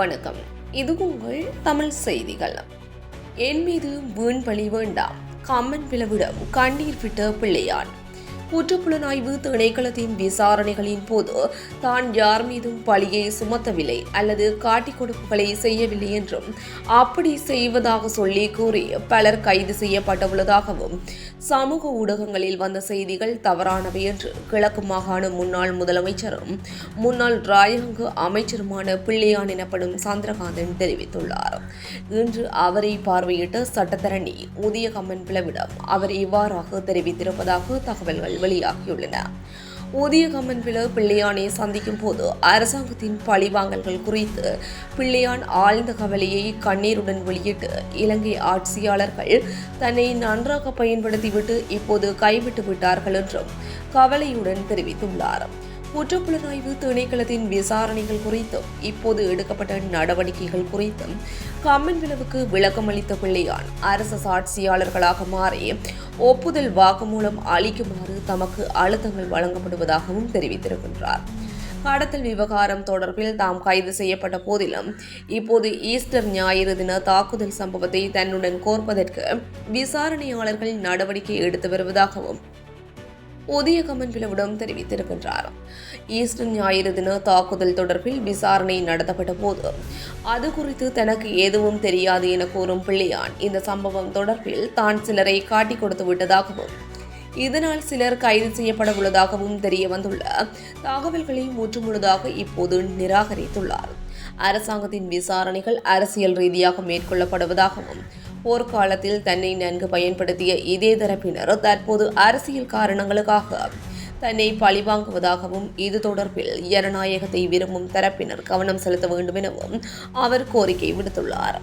வணக்கம். இது உங்கள் தமிழ் செய்திகள். என் மீது வீண் பழி வேண்டாம். கம்மன் பிளவிடம் கண்ணீர் விட்ட பிள்ளையான். குற்றப்புலனாய்வு திணைக்களத்தின் விசாரணைகளின் போது தான் யார் மீதும் பழியை சுமத்தவில்லை அல்லது காட்டிக் கொடுப்புகளை செய்யவில்லை என்றும் அப்படி செய்வதாக சொல்லி கூறி பலர் கைது செய்யப்பட்டுள்ளதாகவும் சமூக ஊடகங்களில் வந்த செய்திகள் தவறானவை என்று கிழக்கு மாகாண முன்னாள் முதலமைச்சரும் முன்னாள் ராயங்கு அமைச்சருமான பிள்ளையான் எனப்படும் சந்திரகாந்தன் தெரிவித்துள்ளார். இன்று அவரை பார்வையிட்ட சட்டத்தரணி உதய கம்மன் பிளவிடம் அவர் இவ்வாறாக தெரிவித்திருப்பதாக தகவல்கள் வெளியாகியுள்ளன. ஊதிய கம்மன் பிள்ளையானை சந்திக்கும் போது அரசாங்கத்தின் பழிவாங்கல்கள் குறித்து பிள்ளையான் ஆழ்ந்த கவலையை கண்ணீருடன் வெளியிட்டு இலங்கை ஆட்சியாளர்கள் தன்னை நன்றாக பயன்படுத்திவிட்டு இப்போது கைவிட்டு விட்டார்கள் என்றும் கவலையுடன் தெரிவித்துள்ளார். குற்றப்புலனாய்வு திணைக்களத்தின் விசாரணைகள் குறித்தும் இப்போது எடுக்கப்பட்ட நடவடிக்கைகள் குறித்தும் கம்மன் விளவுக்கு விளக்கம் அளித்த பிள்ளையான் அரசு சாட்சியாளர்களாக மாறி ஒப்புதல் வாக்குமூலம் அளிக்குமாறு தமக்கு அழுத்தங்கள் வழங்கப்படுவதாகவும் தெரிவித்திருக்கின்றார். கடத்தல் விவகாரம் தொடர்பில் தாம் கைது செய்யப்பட்ட போதிலும் இப்போது ஈஸ்டர் ஞாயிறு தின தாக்குதல் சம்பவத்தை தன்னுடன் கோர்ப்பதற்கு விசாரணையாளர்கள் நடவடிக்கை எடுத்து வருவதாகவும் உதயகமன் கமன்பிலவிடம் தெரிவித்திருக்கின்றார். ஈஸ்டர் ஞாயிறு தின தாக்குதல் தொடர்பில் விசாரணை நடத்தப்பட்ட போது அது குறித்து தனக்கு எதுவும் தெரியாது என கூறும் பிள்ளையான் இந்த சம்பவம் தொடர்பில் தான் சிலரை காட்டிக் கொடுத்து விட்டதாகவும் இதனால் சிலர் கைது செய்யப்பட உள்ளதாகவும் தெரிய வந்துள்ள தகவல்களை முற்றுமுழுதாக இப்போது நிராகரித்துள்ளார். அரசாங்கத்தின் விசாரணைகள் அரசியல் ரீதியாக மேற்கொள்ளப்படுவதாகவும் போர்க்காலத்தில் தன்னை நன்கு பயன்படுத்திய இதே தரப்பினர் தற்போது அரசியல் காரணங்களுக்காக தன்னை பழிவாங்குவதாகவும் இது தொடர்பில் ஜனநாயகத்தை விரும்பும் தரப்பினர் கவனம் செலுத்த வேண்டும் எனவும் அவர் கோரிக்கை விடுத்துள்ளார்.